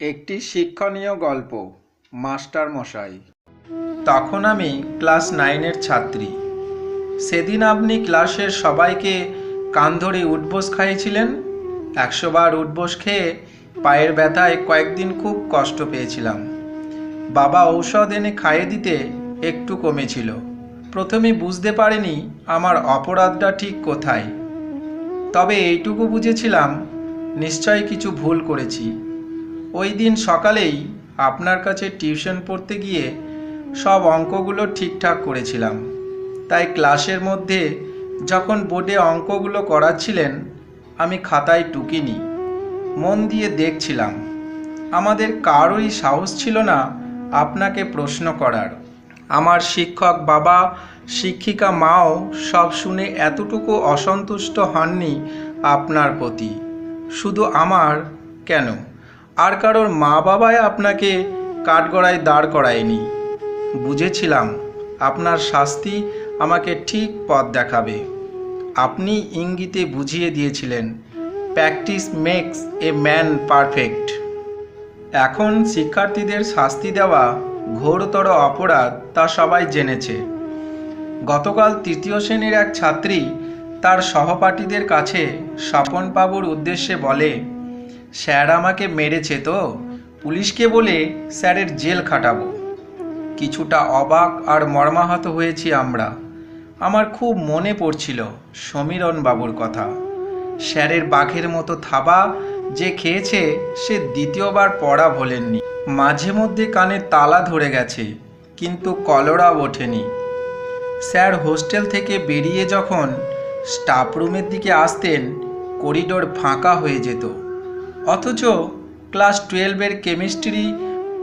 একটি শিক্ষণীয় গল্প, মাস্টার মশাই। তখন আমি ক্লাস নাইনের ছাত্রী। সেদিন আপনি ক্লাসের সবাইকে কান ধরে উঠবোস খাইয়েছিলেন? একশো বার উঠবোস খেয়ে পায়ের ব্যথায় কয়েকদিন খুব কষ্ট পেয়েছিলাম। বাবা ঔষধ এনে খাইয়ে দিতে একটু কমেছিল। প্রথমে বুঝতে পারিনি আমার অপরাধটা ঠিক কোথায়। তবে এইটুকু বুঝেছিলাম নিশ্চয়ই কিছু ভুল করেছি। ওই দিন সকালেই আপনার কাছে টিউশন পড়তে গিয়ে সব অঙ্কগুলো ঠিকঠাক করেছিলাম। তাই ক্লাসের মধ্যে যখন বোর্ডে অঙ্কগুলো করাচ্ছিলেন, আমি খাতায় টুকিনি। মন দিয়ে দেখছিলাম, আমাদের কারোই সাহস ছিল না আপনাকে প্রশ্ন করার। আমার শিক্ষক বাবা, শিক্ষিকা মাও সব শুনে এতটুকু অসন্তুষ্ট হননি আপনার প্রতি। শুধু আমার কেন? আর কারোর মা বাবাই আপনাকে কাঠগড়ায় দাঁড় করায়নি। বুঝেছিলাম আপনার শাস্তি আমাকে ঠিক পথ দেখাবে। আপনি ইঙ্গিতে বুঝিয়ে দিয়েছিলেন, practice makes a man perfect. এখন শিক্ষার্থীদের শাস্তি দেওয়া ঘোরতর অপরাধ তা সবাই জেনেছে। গতকাল তৃতীয় শ্রেণির এক ছাত্রী তার সহপাঠীদের কাছে স্বপন বাবুর উদ্দেশ্যে বলে স্যার আমাকে মেরেছে তো। পুলিশকে বলে স্যারের জেল খাটাবো। কিছুটা অবাক আর মর্মাহত হয়েছি আমরা। আমার খুব মনে পড়ছিল সমীরণ বাবুর কথা। স্যারের বাঘের মতো থাবা যে খেয়েছে, সে দ্বিতীয়বার পড়া ভোলেননি। মাঝে মধ্যে কানে তালা ধরে গেছে, কিন্তু কলরা ওঠেনি। স্যার হোস্টেল থেকে বেরিয়ে যখন স্টাফ রুমের দিকে আসতেন, করিডোর ফাঁকা হয়ে যেত। অথচ ক্লাস টুয়েলভের কেমিস্ট্রি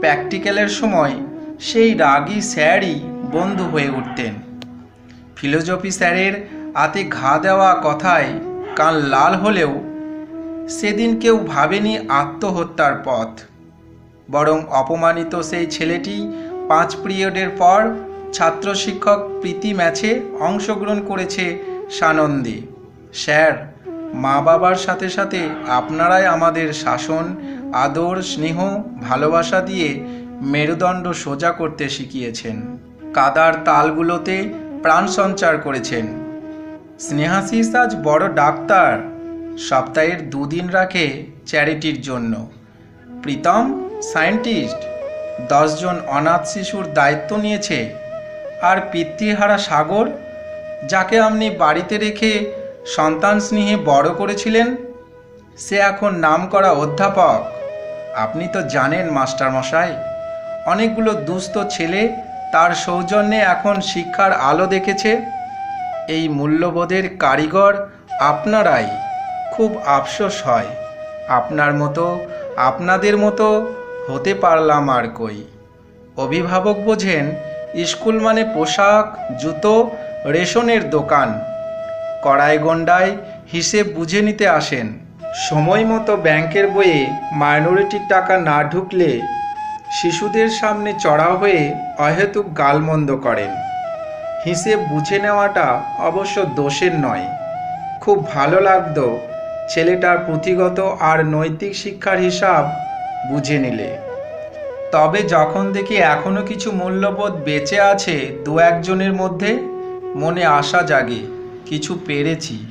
প্র্যাকটিক্যালের সময় সেই রাগী স্যারই বন্ধু হয়ে উঠতেন। ফিলোজফি স্যারের হাতে ঘা দেওয়া কথায় কান লাল হলেও সেদিন কেউ ভাবেনি আত্মহত্যার পথ। বরং অপমানিত সেই ছেলেটি পাঁচ পিরিয়ডের পর ছাত্র শিক্ষক প্রীতি ম্যাচে অংশগ্রহণ করেছে সানন্দে। স্যার মা বাবার সাথে সাথে আপনারাই আমাদের শাসন, আদর, স্নেহ, ভালোবাসা দিয়ে মেরুদণ্ড সোজা করতে শিখিয়েছেন। কাদার তালগুলোতে প্রাণ সঞ্চার করেছেন। স্নেহাশিস আজ বড় ডাক্তার। সপ্তাহের দুদিন রাখে চ্যারিটির জন্য। প্রীতম, সায়েন্টিস্ট, দশজন অনাথ শিশুর দায়িত্ব নিয়েছে। আর পিতৃহারা সাগর, যাকে আপনি বাড়িতে রেখে সন্তান স্নেহে বড় করেছিলেন? সে এখন নামকরা অধ্যাপক। আপনি তো জানেন, মাস্টারমশাই, অনেকগুলো দুস্থ ছেলে তার সৌজন্যে এখন শিক্ষার আলো দেখেছে। এই মূল্যবোধের কারিগর আপনারাই। খুব আফসোস হয়। আপনার মতো, আপনাদের মতো হতে পারলাম আর কই। অভিভাবক বোঝেন, স্কুল মানে পোশাক, জুতো, রেশনের দোকান। কড়াই গন্ডায় হিসেব বুঝে নিতে আসেন। সময় মতো ব্যাংকের বইয়ে মাইনরিটির টাকা না ঢুকলে শিশুদের সামনে চড়া হয়ে অহেতুক গালমন্দ করেন। হিসেব বুঝে নেওয়াটা অবশ্য দোষের নয়। খুব ভালো লাগতো ছেলেটার পুঁথিগত আর নৈতিক শিক্ষার হিসাব বুঝে নিলে। তবে যখন দেখি এখনও কিছু মূল্যবোধ বেঁচে আছে দু একজনের মধ্যে, মনে আশা জাগে। কিছু পেরেছি।